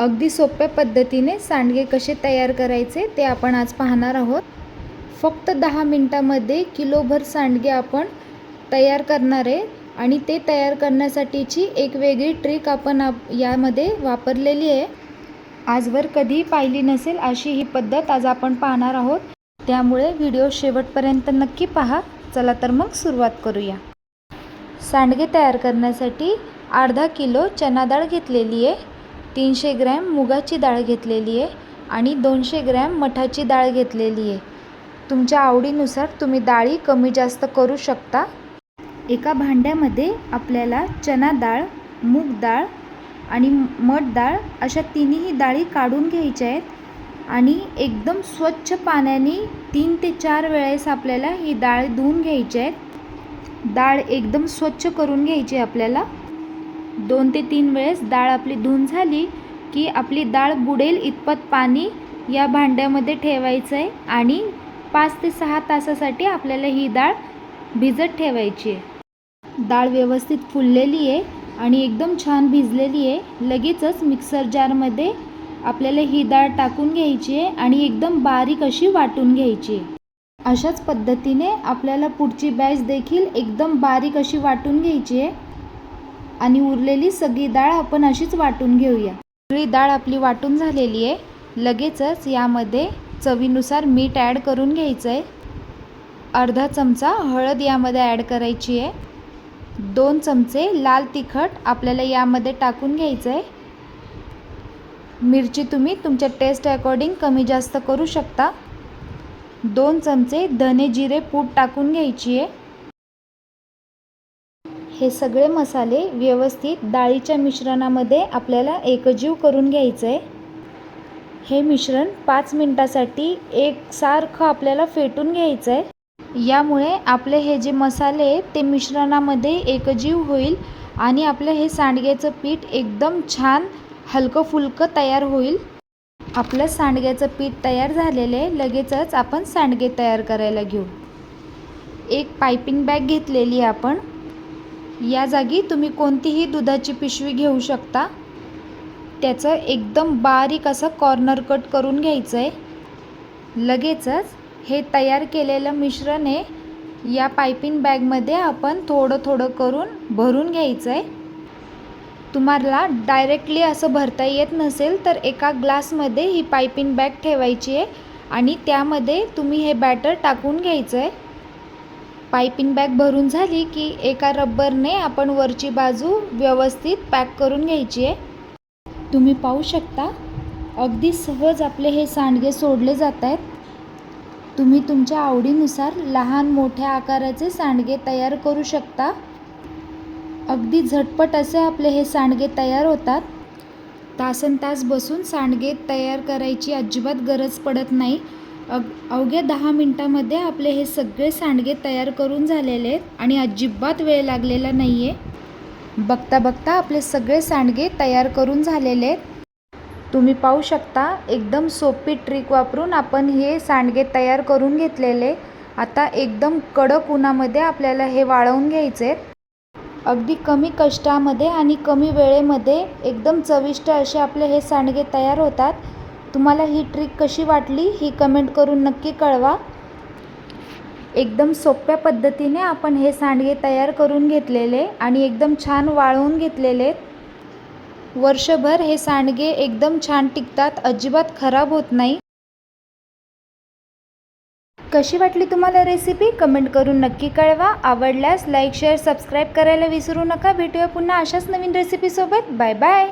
अगदी सोप्या पद्धतीने सांडगे कसे तयार करायचे ते आपण आज पाहणार आहोत. फक्त दहा मिनटामध्ये किलोभर सांडगे आपण तयार करणार आहे आणि ते तयार करण्यासाठीची एक वेगळी ट्रिक आपण आप यामध्ये वापरलेली आहे. आजवर कधीही पाहिली नसेल अशी ही पद्धत आज आपण पाहणार आहोत. त्यामुळे व्हिडिओ शेवटपर्यंत नक्की पहा. चला तर मग सुरुवात करूया. सांडगे तयार करण्यासाठी अर्धा किलो चना डाळ घेतलेली आहे. तीनशे ग्रॅम मुगाची डाळ घेतलेली आहे आणि दोनशे ग्रॅम मठाची डाळ घेतलेली आहे. तुमच्या आवडीनुसार तुम्ही डाळी कमी जास्त करू शकता. एका भांड्यामध्ये आपल्याला चना डाळ मूग डाळ आणि मठ डाळ अशा तिन्ही डाळी काढून घ्यायच्या आहेत आणि एकदम स्वच्छ पाण्याने तीन ते चार वेळेस आपल्याला ही डाळ धुवून घ्यायची आहेत डाळ एकदम स्वच्छ करून घ्यायची आपल्याला. दोन ते तीन वेळेस डाळ आपली धुवून झाली की आपली डाळ बुडेल इतपत पाणी या भांड्यामध्ये ठेवायचं आहे आणि पाच ते सहा तासासाठी आपल्याला ही डाळ भिजत ठेवायची आहे. डाळ व्यवस्थित फुललेली आहे आणि एकदम छान भिजलेली आहे. लगेचच मिक्सर जारमध्ये आपल्याला ही डाळ टाकून घ्यायची आहे आणि एकदम बारीक अशी वाटून घ्यायची आहे. अशाच पद्धतीने आपल्याला पुढची बॅच देखील एकदम बारीक अशी वाटून घ्यायची आहे. आणि उरलेली सगळी डाळ आपण अशीच वाटून घेऊया. सगळी डाळ आपली वाटून झालेली आहे. लगेचच यामध्ये चवीनुसार मीठ ॲड करून घ्यायचं आहे अर्धा चमचा हळद यामध्ये ॲड करायची आहे. दोन चमचे लाल तिखट आपल्याला यामध्ये टाकून घ्यायचं आहे मिरची तुम्ही तुमच्या टेस्ट अकॉर्डिंग कमी जास्त करू शकता. दोन चमचे धने जिरे पूड टाकून घ्यायची आहे. हे सगळे मसाले व्यवस्थित डाळीच्या मिश्रणामध्ये आपल्याला एकजीव करून घ्यायचं आहे हे मिश्रण पाच मिनटासाठी एकसारखं आपल्याला फेटून घ्यायचं आहे यामुळे आपले हे जे मसाले ते मिश्रणामध्ये एकजीव होईल आणि आपलं हे सांडग्याचं पीठ एकदम छान हलकं फुलकं तयार होईल. आपलं सांडग्याचं पीठ तयार झालेलं आहे लगेचच आपण सांडगे तयार करायला घेऊ. एक पायपिंग बॅग घेतलेली आहे आपण. या जागी तुम्ही कोणतीही दुधाची पिशवी घेऊ शकता. त्याचं एकदम बारीक असं कॉर्नर कट करून घ्यायचं आहे लगेचच हे तयार केलेलं मिश्रण आहे या पायपिंग बॅगमध्ये आपण थोडं थोडं करून भरून घ्यायचं आहे तुम्हाला डायरेक्टली असं भरता येत नसेल तर एका ग्लासमध्ये ही पायपिंग बॅग ठेवायची आहे आणि त्यामध्ये तुम्ही हे बॅटर टाकून घ्यायचं आहे पायपिंग बॅग भरून झाली की एका रब्बरने आपण वरची बाजू व्यवस्थित पॅक करून घ्यायची आहे. तुम्ही पाहू शकता अगदी सहज आपले हे सांडगे सोडले जात आहेत. तुम्ही तुमच्या आवडीनुसार लहान मोठ्या आकाराचे सांडगे तयार करू शकता. अगदी झटपट असे आपले हे सांडगे तयार होतात. तासन तास बसून सांडगे तयार करायची अजिबात गरज पडत नाही. अग अवघ्या दहा मिनटामध्ये आपले हे सगळे सांडगे तयार करून झालेले आहेत आणि अजिबात वेळ लागलेला नाही आहे बघता बघता आपले सगळे सांडगे तयार करून झालेले आहेत. तुम्ही पाहू शकता एकदम सोपी ट्रिक वापरून आपण हे सांडगे तयार करून घेतलेले. आता एकदम कडक उन्हामध्ये आपल्याला हे वाळवून घ्यायचे आहेत. अगदी कमी कष्टामध्ये आणि कमी वेळेमध्ये एकदम चविष्ट असे आपले हे सांडगे तयार होतात. तुम्हाला ही ट्रिक कशी वाटली ही कमेंट करून नक्की कळवा. एकदम सोप्या पद्धतीने आपण हे सांडगे तयार करून घेतलेले आणि एकदम छान वाळवून घेतलेले. वर्षभर हे सांडगे एकदम छान टिकतात अजिबात खराब होत नाही. कशी वाटली तुम्हाला रेसिपी कमेंट करून नक्की कळवा. आवडल्यास लाईक शेअर सबस्क्राईब करायला विसरू नका. भेटूया पुन्हा अशाच नवीन रेसिपीसोबत बाय बाय